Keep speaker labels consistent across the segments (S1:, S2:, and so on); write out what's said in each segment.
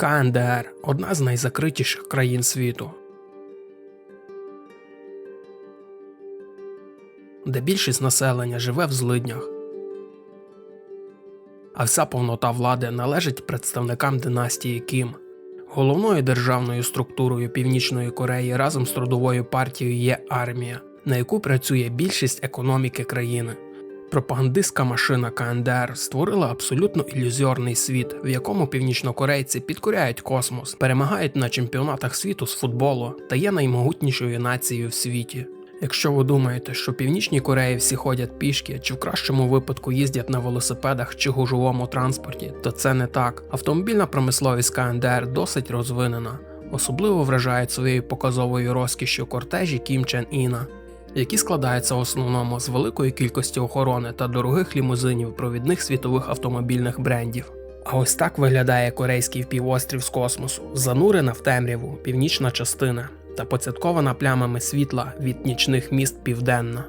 S1: КНДР одна з найзакритіших країн світу. Де більшість населення живе в злиднях, а вся повнота влади належить представникам династії Кім. Головною державною структурою Північної Кореї разом з трудовою партією є армія, на яку працює більшість економіки країни. Пропагандистська машина КНДР створила абсолютно ілюзорний світ, в якому північнокорейці підкоряють космос, перемагають на чемпіонатах світу з футболу та є наймогутнішою нацією в світі. Якщо ви думаєте, що в Північній Кореї всі ходять пішки, чи в кращому випадку їздять на велосипедах чи гужовому транспорті, то це не так. Автомобільна промисловість КНДР досить розвинена. Особливо вражають своєю показовою розкішшю кортежі Кім Чен Іна, які складаються в основному з великої кількості охорони та дорогих лімузинів провідних світових автомобільних брендів. А ось так виглядає корейський півострів з космосу, занурена в темряву північна частина та поцяткована плямами світла від нічних міст південна.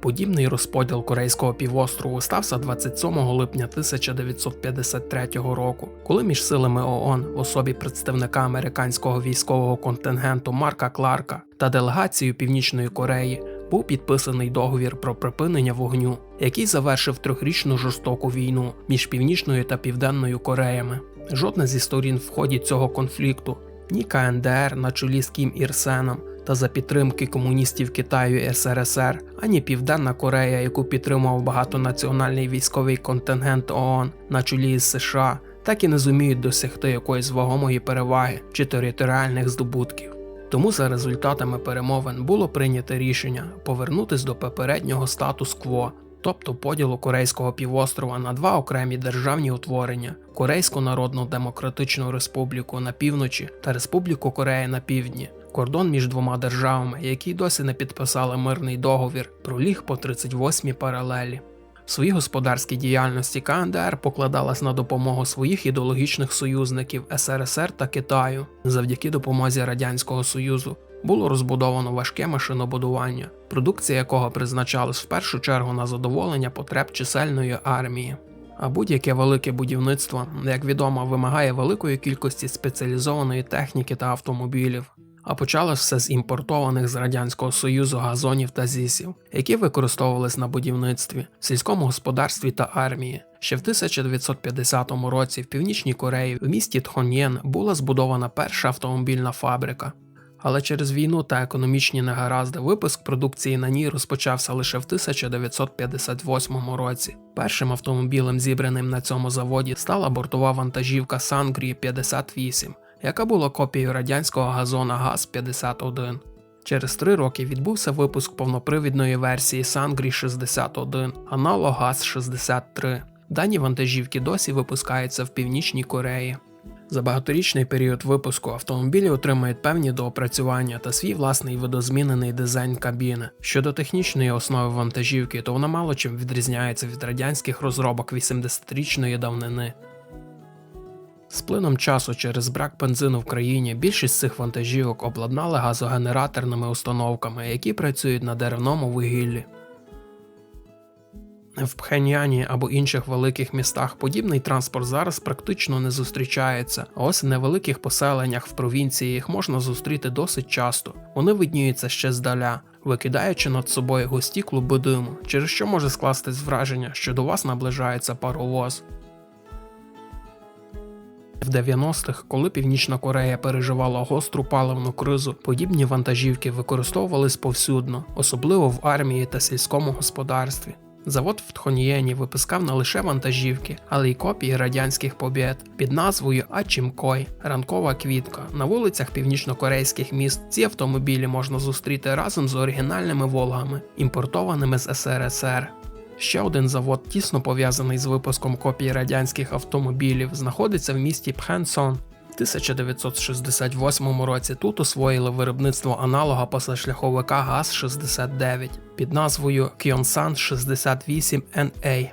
S1: Подібний розподіл корейського півострову стався 27 липня 1953 року, коли між силами ООН в особі представника американського військового контингенту Марка Кларка та делегацією Північної Кореї був підписаний договір про припинення вогню, який завершив трьохрічну жорстоку війну між Північною та Південною Кореями. Жодна зі сторін в ході цього конфлікту, ні КНДР на чолі з Кім Ірсеном та за підтримки комуністів Китаю і СРСР, ані Південна Корея, яку підтримував багатонаціональний військовий контингент ООН на чолі з США, так і не зуміють досягти якоїсь вагомої переваги чи територіальних здобутків. Тому за результатами перемовин було прийнято рішення повернутись до попереднього статус-кво, тобто поділу Корейського півострова на два окремі державні утворення: Корейську Народну Демократичну Республіку на півночі та Республіку Корея на півдні. Кордон між двома державами, які досі не підписали мирний договір, проліг по 38 паралелі. В своїй господарській діяльності КНДР покладалась на допомогу своїх ідеологічних союзників СРСР та Китаю. Завдяки допомозі Радянського Союзу було розбудовано важке машинобудування, продукція якого призначалась в першу чергу на задоволення потреб чисельної армії. А будь-яке велике будівництво, як відомо, вимагає великої кількості спеціалізованої техніки та автомобілів. А почалось все з імпортованих з Радянського Союзу газонів та зісів, які використовувались на будівництві, сільському господарстві та армії. Ще в 1950 році в Північній Кореї в місті Тхон'єн була збудована перша автомобільна фабрика. Але через війну та економічні негаразди випуск продукції на ній розпочався лише в 1958 році. Першим автомобілем, зібраним на цьому заводі, стала бортова вантажівка Сангрі 58 яка була копією радянського газона ГАЗ-51. Через три роки відбувся випуск повнопривідної версії Sangri 61, аналог ГАЗ-63. Дані вантажівки досі випускаються в Північній Кореї. За багаторічний період випуску автомобілі отримують певні доопрацювання та свій власний видозмінений дизайн кабіни. Щодо технічної основи вантажівки, то вона мало чим відрізняється від радянських розробок 80-річної давнини. З плином часу через брак бензину в країні більшість цих вантажівок обладнали газогенераторними установками, які працюють на деревному вугіллі. В Пхеньяні або інших великих містах подібний транспорт зараз практично не зустрічається, а ось в невеликих поселеннях в провінції їх можна зустріти досить часто. Вони видніються ще здаля, викидаючи над собою густі клуби диму, через що може скластись враження, що до вас наближається паровоз. В 90-х, коли Північна Корея переживала гостру паливну кризу, подібні вантажівки використовувались повсюдно, особливо в армії та сільському господарстві. Завод в Тхонієні випускав не лише вантажівки, але й копії радянських побєд під назвою Ачімкой ранкова квітка. На вулицях північнокорейських міст ці автомобілі можна зустріти разом з оригінальними Волгами, імпортованими з СРСР. Ще один завод, тісно пов'язаний з випуском копій радянських автомобілів, знаходиться в місті Пхенсон. В 1968 році тут освоїли виробництво аналога позашляховика ГАЗ-69 під назвою Кьонсан 68 NA.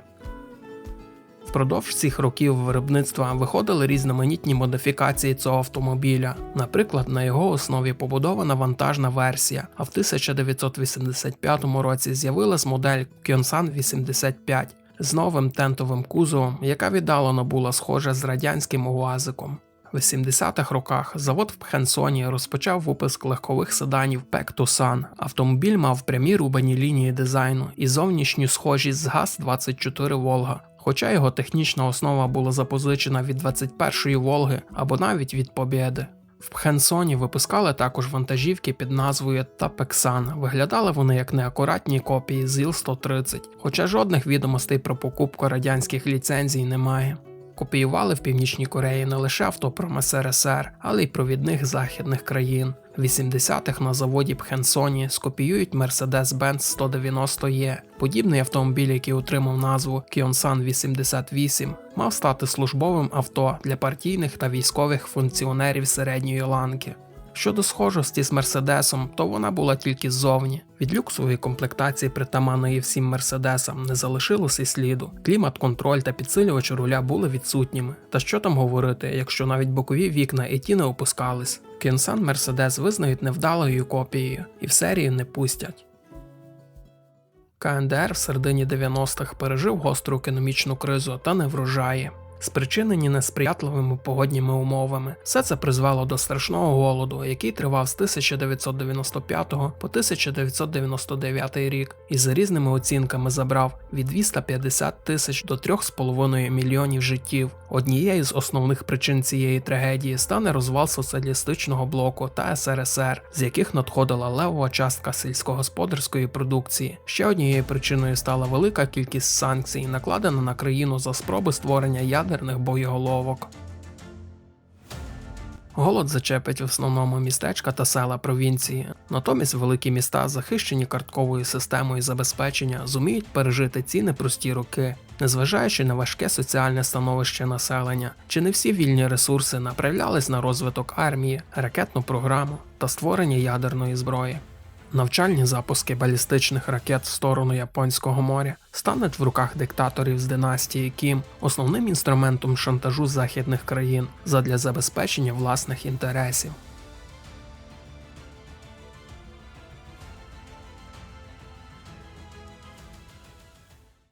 S1: Впродовж цих років виробництва виходили різноманітні модифікації цього автомобіля. Наприклад, на його основі побудована вантажна версія, а в 1985 році з'явилась модель Kionsan 85 з новим тентовим кузовом, яка віддалено була схожа з радянським УАЗиком. В 70-х роках завод в Пхенсоні розпочав випуск легкових седанів Pack Tucson. Автомобіль мав прямі рубані лінії дизайну і зовнішню схожість з ГАЗ-24 Волга. Хоча його технічна основа була запозичена від 21-ї Волги або навіть від Побєди. В Пхенсоні випускали також вантажівки під назвою Тапексан. Виглядали вони як неакуратні копії з ІЛ-130, хоча жодних відомостей про покупку радянських ліцензій немає. Копіювали в Північній Кореї не лише автопром СРСР, але й провідних західних країн. В 80-х на заводі Пхенсоні скопіюють Mercedes-Benz 190E. Подібний автомобіль, який отримав назву Kionsan 88, мав стати службовим авто для партійних та військових функціонерів середньої ланки. Щодо схожості з Мерседесом, то вона була тільки ззовні. Від люксової комплектації притаманної всім мерседесам не залишилося сліду. Клімат-контроль та підсилювач руля були відсутніми. Та що там говорити, якщо навіть бокові вікна і ті не опускались. Кінсан Мерседес визнають невдалою копією і в серію не пустять. КНДР в середині 90-х пережив гостру економічну кризу та неврожаї. Спричинені несприятливими погодніми умовами, все це призвело до страшного голоду, який тривав з 1995 по 1999 рік, і за різними оцінками забрав від 250 тисяч до 3,5 мільйонів життів. Однією з основних причин цієї трагедії стане розвал соціалістичного блоку та СРСР, з яких надходила левова частка сільськогосподарської продукції. Ще однією причиною стала велика кількість санкцій, накладена на країну за спроби створення ядерних боєголовок. Голод зачепить в основному містечка та села провінції. Натомість великі міста, захищені картковою системою забезпечення, зуміють пережити ці непрості роки, незважаючи на важке соціальне становище населення, чи не всі вільні ресурси направлялись на розвиток армії, ракетну програму та створення ядерної зброї. Навчальні запуски балістичних ракет в сторону Японського моря стануть в руках диктаторів з династії Кім основним інструментом шантажу західних країн задля забезпечення власних інтересів.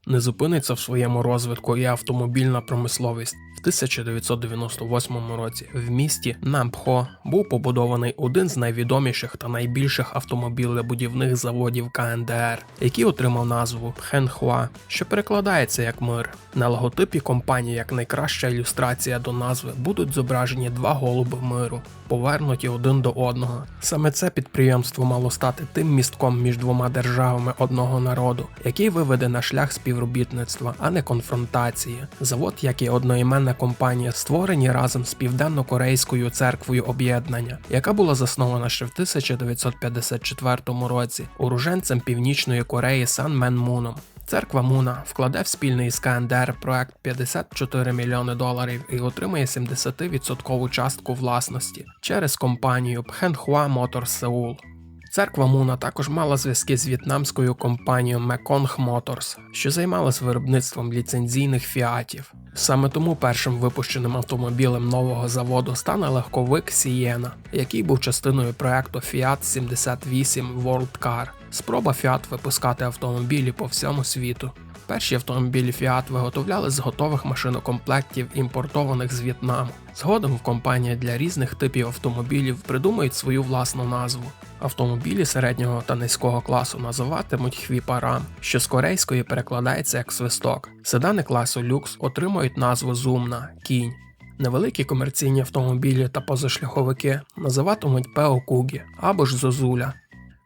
S1: Не зупиниться в своєму розвитку і автомобільна промисловість. В 1998 році в місті Нампхо був побудований один з найвідоміших та найбільших автомобілебудівних заводів КНДР, який отримав назву Пхенхуа, що перекладається як мир. На логотипі компанії як найкраща ілюстрація до назви будуть зображені два голуби миру, повернуті один до одного. Саме це підприємство мало стати тим містком між двома державами одного народу, який виведе на шлях співробітництва, а не конфронтації. Завод, як і одноіменна компанія, створені разом з південно-корейською церквою об'єднання, яка була заснована ще в 1954 році уроженцем Північної Кореї Сан Мен Муном. Церква Муна вкладе в спільний з КНДР проект 54 мільйони доларів і отримає 70% частку власності через компанію Phenhua Motors Seoul. Церква Муна також мала зв'язки з в'єтнамською компанією Mekong Motors, що займалась виробництвом ліцензійних фіатів. Саме тому першим випущеним автомобілем нового заводу стане легковик Сієна, який був частиною проекту Fiat 78 World Car. Спроба Fiat випускати автомобілі по всьому світу. Перші автомобілі Fiat виготовляли з готових машинокомплектів, імпортованих з В'єтнаму. Згодом в компанії для різних типів автомобілів придумають свою власну назву. Автомобілі середнього та низького класу називатимуть хвіпарам, що з корейської перекладається як свисток. Седани класу люкс отримують назву Зумна кінь. Невеликі комерційні автомобілі та позашляховики називатимуть Пеокугі або ж Зозуля.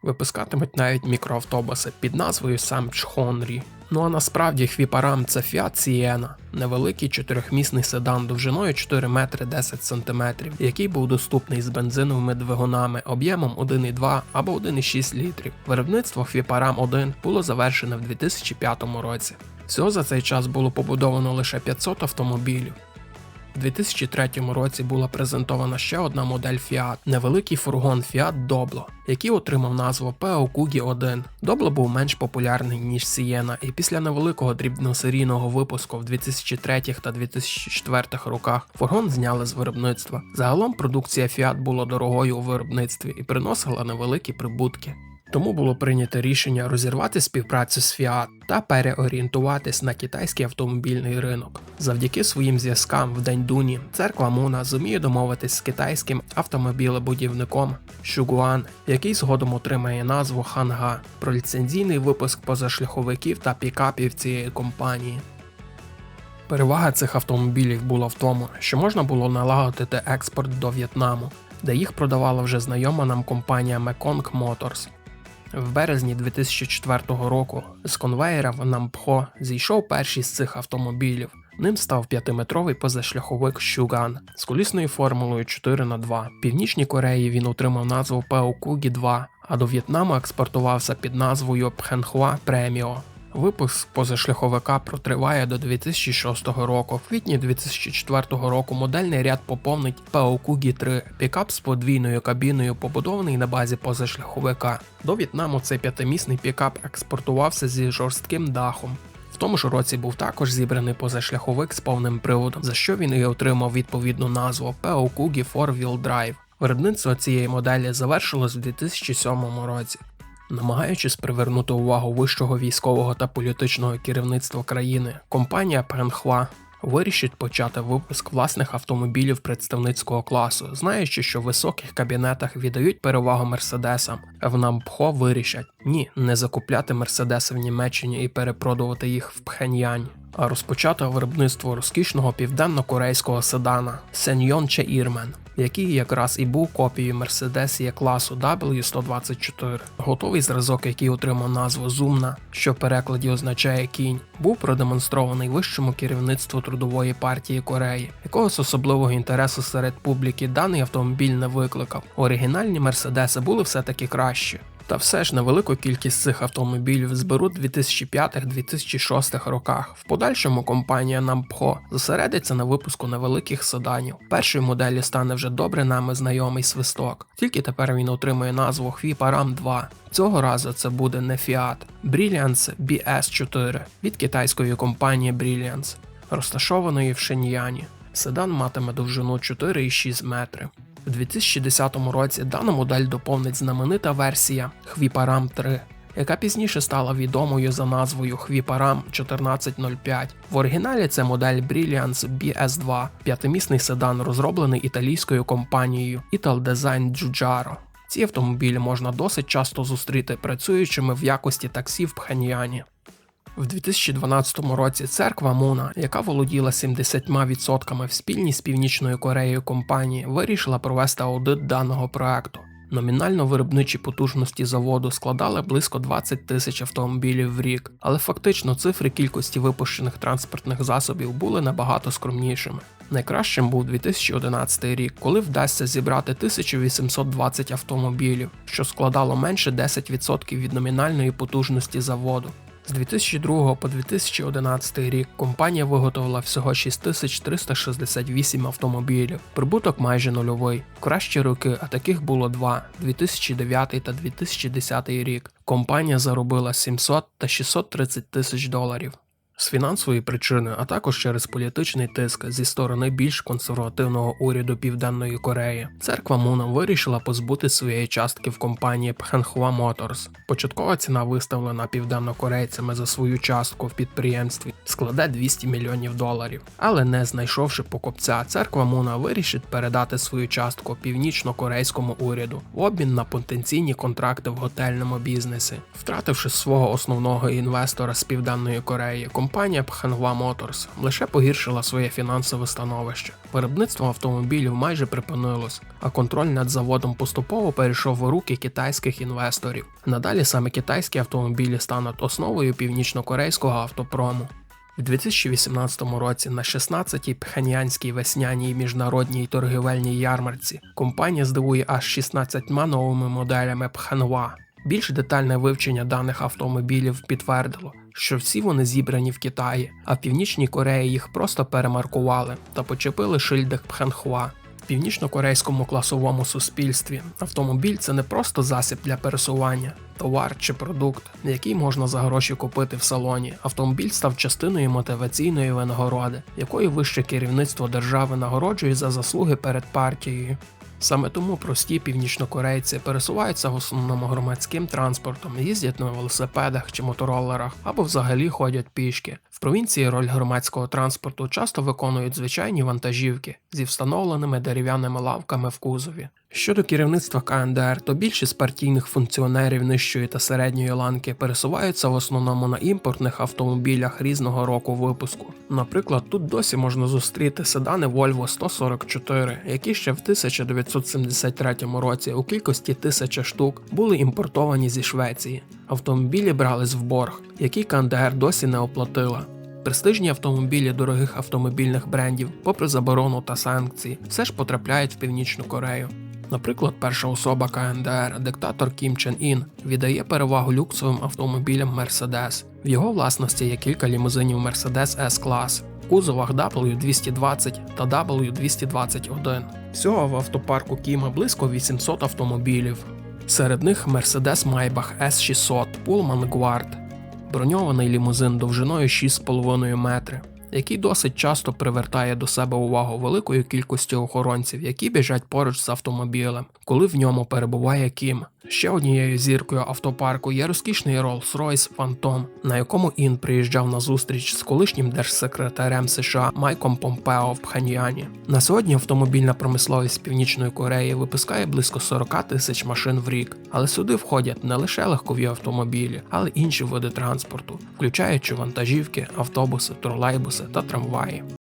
S1: Випускатимуть навіть мікроавтобуси під назвою сам Чхонрі. Ну а насправді хвіпарам це Fiat Siena, невеликий чотирьохмісний седан довжиною 4 метри 10 сантиметрів, який був доступний з бензиновими двигунами об'ємом 1,2 або 1,6 літрів. Виробництво хвіпарам 1 було завершене в 2005 році. Всього за цей час було побудовано лише 500 автомобілів. У 2003 році була презентована ще одна модель Fiat – невеликий фургон Fiat Doblo, який отримав назву Peo Kugi 1. Doblo був менш популярний ніж Sienna, і після невеликого дрібносерійного випуску в 2003 та 2004 роках фургон зняли з виробництва. Загалом продукція Fiat була дорогою у виробництві і приносила невеликі прибутки. Тому було прийнято рішення розірвати співпрацю з Fiat та переорієнтуватись на китайський автомобільний ринок. Завдяки своїм зв'язкам в День Дуні церква Муна зуміє домовитись з китайським автомобілебудівником Шугуан, який згодом отримає назву Ханга про ліцензійний випуск позашляховиків та пікапів цієї компанії. Перевага цих автомобілів була в тому, що можна було налагодити експорт до В'єтнаму, де їх продавала вже знайома нам компанія Mekong Motors. В березні 2004 року з конвейера в Нампхо зійшов перший з цих автомобілів. Ним став п'ятиметровий позашляховик Шуган з колісною формулою 4 х 2 В Північній Кореї він отримав назву Пеокугі 2, а до В'єтнаму експортувався під назвою Пхенхуа Преміо. Випуск позашляховика протриває до 2006 року. В квітні 2004 року модельний ряд поповнить Пеокугі 3 пікап з подвійною кабіною, побудований на базі позашляховика. До В'єтнаму цей п'ятимісний пікап експортувався зі жорстким дахом. В тому ж році був також зібраний позашляховик з повним приводом, за що він і отримав відповідну назву Пеокугі 4-Wheel Drive. Виробництво цієї моделі завершилось у 2007 році. Намагаючись привернути увагу вищого військового та політичного керівництва країни, компанія Пенхва вирішить почати випуск власних автомобілів представницького класу, знаючи, що в високих кабінетах віддають перевагу мерседесам. В Нампхо вирішать ні, не закупляти мерседеси в Німеччині і перепродувати їх в Пхеньяні, а розпочати виробництво розкішного південно-корейського седана Сеньон Че Ірмен, який якраз і був копією Mercedes є класу W124. Готовий зразок, який отримав назву Зумна, що в перекладі означає кінь, був продемонстрований вищому керівництву трудової партії Кореї, якогось особливого інтересу серед публіки даний автомобіль не викликав. Оригінальні мерседеси були все-таки кращі. Та все ж невелику кількість цих автомобілів зберуть 2005-2006 роках. В подальшому компанія Nampo зосередиться на випуску невеликих седанів. Першою моделі стане вже добре нами знайомий свисток, тільки тепер він отримує назву Hviparam 2. Цього разу це буде не Fiat, Brilliance BS4 від китайської компанії Brilliance, розташованої в Шеньяні. Седан матиме довжину 4,6 метри. У 2010 році дану модель доповнить знаменита версія Hviparam 3, яка пізніше стала відомою за назвою Hviparam 1405. В оригіналі це модель Brilliance BS2, п'ятимісний седан, розроблений італійською компанією Italdesign Giugiaro. Ці автомобілі можна досить часто зустріти працюючими в якості таксі в Пхеньяні. В 2012 році церква Муна, яка володіла 70% в спільній з Північною Кореєю компанії, вирішила провести аудит даного проекту. Номінально виробничі потужності заводу складали близько 20 тисяч автомобілів в рік, але фактично цифри кількості випущених транспортних засобів були набагато скромнішими. Найкращим був 2011 рік, коли вдасться зібрати 1820 автомобілів, що складало менше 10% від номінальної потужності заводу. З 2002 по 2011 рік компанія виготовила всього 6368 автомобілів, прибуток майже нульовий. Кращі роки, а таких було два 2009 та 2010 рік. Компанія заробила 700 та 630 тисяч доларів. З фінансової причини, а також через політичний тиск зі сторони більш консервативного уряду Південної Кореї, церква Муна вирішила позбути своєї частки в компанії Phanhua Motors. Початкова ціна виставлена південнокорейцями за свою частку в підприємстві складе 200 мільйонів доларів. Але не знайшовши покупця, церква Муна вирішить передати свою частку північно-корейському уряду в обмін на потенційні контракти в готельному бізнесі, втративши свого основного інвестора з Південної Кореї. Компанія Phanhua Motors лише погіршила своє фінансове становище. Виробництво автомобілів майже припинилось, а контроль над заводом поступово перейшов в руки китайських інвесторів. Надалі саме китайські автомобілі стануть основою північно-корейського автопрому. У 2018 році на 16-й Пхенянській весняній міжнародній торгівельній ярмарці компанія здивує аж 16 новими моделями Пхенва. Більш детальне вивчення даних автомобілів підтвердило, що всі вони зібрані в Китаї, а в Північній Кореї їх просто перемаркували та почепили шильдик Пхенхуа. В північно-корейському класовому суспільстві автомобіль це не просто засіб для пересування, товар чи продукт, який можна за гроші купити в салоні. Автомобіль став частиною мотиваційної винагороди, якої вище керівництво держави нагороджує за заслуги перед партією. Саме тому прості північнокорейці пересуваються в основному громадським транспортом, їздять на велосипедах чи моторолерах або взагалі ходять пішки. В провінції роль громадського транспорту часто виконують звичайні вантажівки зі встановленими дерев'яними лавками в кузові. Щодо керівництва КНДР, то більшість партійних функціонерів нижчої та середньої ланки пересуваються в основному на імпортних автомобілях різного року випуску. Наприклад, тут досі можна зустріти седани Volvo 144, які ще в 1973 році у кількості тисячі штук були імпортовані зі Швеції. Автомобілі брались в борг, який КНДР досі не оплатила. Престижні автомобілі дорогих автомобільних брендів, попри заборону та санкції, все ж потрапляють в Північну Корею. Наприклад, перша особа КНДР, диктатор Кім Чен Ін, віддає перевагу люксовим автомобілям Mercedes. В його власності є кілька лімузинів Mercedes S-клас, в кузовах W220 та W221. Всього в автопарку Кіма близько 800 автомобілів. Серед них Mercedes Maybach S600 Pullman Guard, броньований лімузин довжиною 6,5 метри, який досить часто привертає до себе увагу великою кількістю охоронців, які біжать поруч з автомобілем, коли в ньому перебуває Кім. Ще однією зіркою автопарку є розкішний Rolls-Royce Phantom, на якому Ін приїжджав на зустріч з колишнім держсекретарем США Майком Помпео в Пхеньяні. На сьогодні автомобільна промисловість Північної Кореї випускає близько 40 тисяч машин в рік, але сюди входять не лише легкові автомобілі, але й інші види транспорту, включаючи вантажівки, автобуси, тролейбуси та трамваї.